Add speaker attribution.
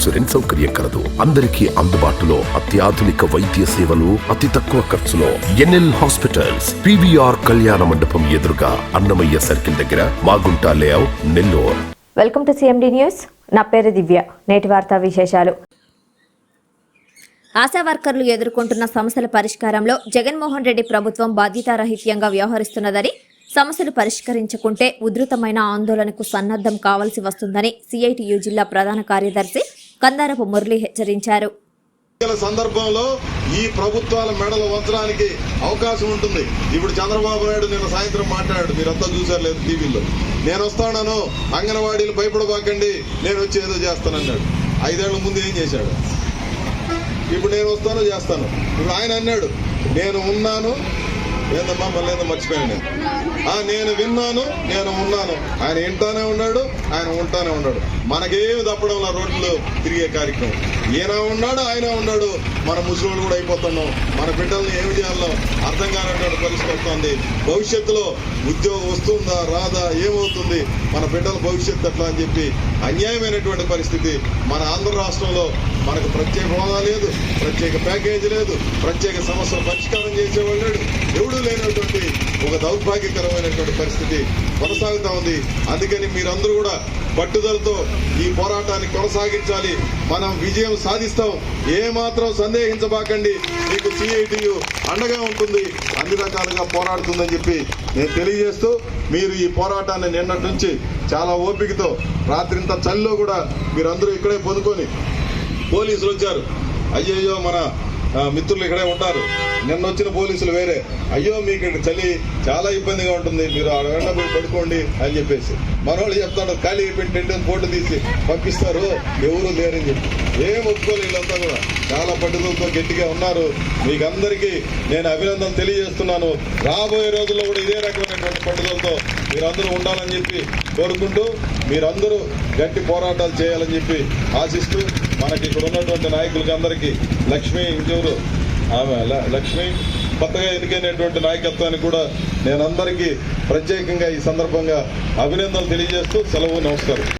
Speaker 1: Insurance సౌకర్యం కలదు. అందరికీ అందుబాటులో అత్యాధునిక వైద్య సేవలు అతి తక్కువ ఖర్చులో. ఎన్ఎల్ హాస్పిటల్స్ పివిఆర్ కళ్యాణ మండపం ఎదురుగా అన్నమయ్య సర్కిల్ దగ్గర Magunta layout Nellore.
Speaker 2: Welcome to CMD news నా పేరు దివ్య. నేటి వార్తా విశేషాలు. ఆశా వర్కర్లు ఎదుర్కొంటున్న సమస్యల పరిష్కారంలో జగన్మోహన్ రెడ్డి ప్రభుత్వం బాధ్యతారహిత్యంగా వ్యవహరిస్తున్నదని సమస్యలు పరిష్కరించకుంటే ఉధృతమైన ఆందోళనకు సన్నద్ధం కావాల్సి వస్తుందని సిఐటియు జిల్లా ప్రధాన కార్యదర్శి కందారపు మురళి హెచ్చరించారు.
Speaker 3: సందర్భంలో ఈ ప్రభుత్వాల మెడలు వంచడానికి అవకాశం ఉంటుంది. ఇప్పుడు చంద్రబాబు నాయుడు నిన్న సాయంత్రం మాట్లాడాడు. మీరంతా చూసారు లేదు టీవీలో. నేను వస్తానను అంగన్వాడీలు భయపడబాకండి నేను వచ్చి ఏదో చేస్తానన్నాడు. ఐదేళ్ళ ముందు ఏం చేశాడు? ఇప్పుడు నేను వస్తాను చేస్తాను. ఇప్పుడు ఆయన అన్నాడు నేను ఉన్నాను ఏందమ్మా మళ్ళీ ఏదో మర్చిపోయాను నేను. ఆ, నేను విన్నాను నేను ఉన్నాను. ఆయన వింటానే ఉన్నాడు ఆయన ఉంటానే ఉన్నాడు. మనకేమి తప్పడం రోడ్లు తిరిగే కార్యక్రమం. ఈయన ఉన్నాడు ఆయన ఉన్నాడు. మన ముసలి కూడా అయిపోతున్నాం. మన బిడ్డల్ని ఏమి చేయాలో అర్థం కానటువంటి పరిస్థితి వస్తుంది. భవిష్యత్తులో ఉద్యోగం వస్తుందా రాదా ఏమవుతుంది? మన బిడ్డల భవిష్యత్తు ఎట్లా అని చెప్పి అన్యాయమైనటువంటి పరిస్థితి మన ఆంధ్ర రాష్ట్రంలో మనకు ప్రత్యేక హోదా లేదు ప్రత్యేక ప్యాకేజీ లేదు ప్రత్యేక సమస్య పరిష్కారం చేసేవాళ్ళు లేడు. ఎవడూ లేనటువంటి ఒక దౌర్భాగ్యకరమైనటువంటి పరిస్థితి కొనసాగుతా ఉంది. అందుకని మీరందరూ కూడా పట్టుదలతో ఈ పోరాటాన్ని కొనసాగించాలి. మనం విజయం సాధిస్తాం. ఏ మాత్రం సందేహించబాకండి. మీకు సిఐటియు అండగా ఉంటుంది. అన్ని రకాలుగా పోరాడుతుందని చెప్పి నేను తెలియజేస్తూ మీరు ఈ పోరాటాన్ని నిన్నటి నుంచి చాలా ఓపికతో రాత్రింత చలిలో కూడా మీరందరూ ఇక్కడే పొందుకొని పోలీసులు వచ్చారు. అయ్యయ్యో మన మిత్రులు ఇక్కడే ఉంటారు. నిన్న వచ్చిన పోలీసులు వేరే. అయ్యో మీకు ఇక్కడ చలి చాలా ఇబ్బందిగా ఉంటుంది. మీరు అడగండ పోయి పడుకోండి అని చెప్పేసి. మనవాళ్ళు చెప్తాడు ఖాళీ అయిపోయిన టెంట్ ఫోటో తీసి పంపిస్తారు. ఎవరు లేరని చెప్పి. ఏం ఒప్పుకోలేదు వీళ్ళంతా కూడా. చాలా పట్టుదలతో గట్టిగా ఉన్నారు. మీకు అందరికీ నేను అభినందనలు తెలియజేస్తున్నాను. రాబోయే రోజుల్లో కూడా ఇదే రకమైనటువంటి పట్టుదలతో మీరందరూ ఉండాలని చెప్పి కోరుకుంటూ మీరందరూ గట్టి పోరాటాలు చేయాలని చెప్పి ఆశిస్తూ మనకి ఇక్కడ ఉన్నటువంటి నాయకులకి అందరికీ లక్ష్మి ఇంకెవరు ఆమె లక్ష్మి కొత్తగా ఎన్నికైనటువంటి నాయకత్వానికి కూడా నేను అందరికీ ప్రత్యేకంగా ఈ సందర్భంగా అభినందనలు తెలియజేస్తూ సెలవు నమస్కారం.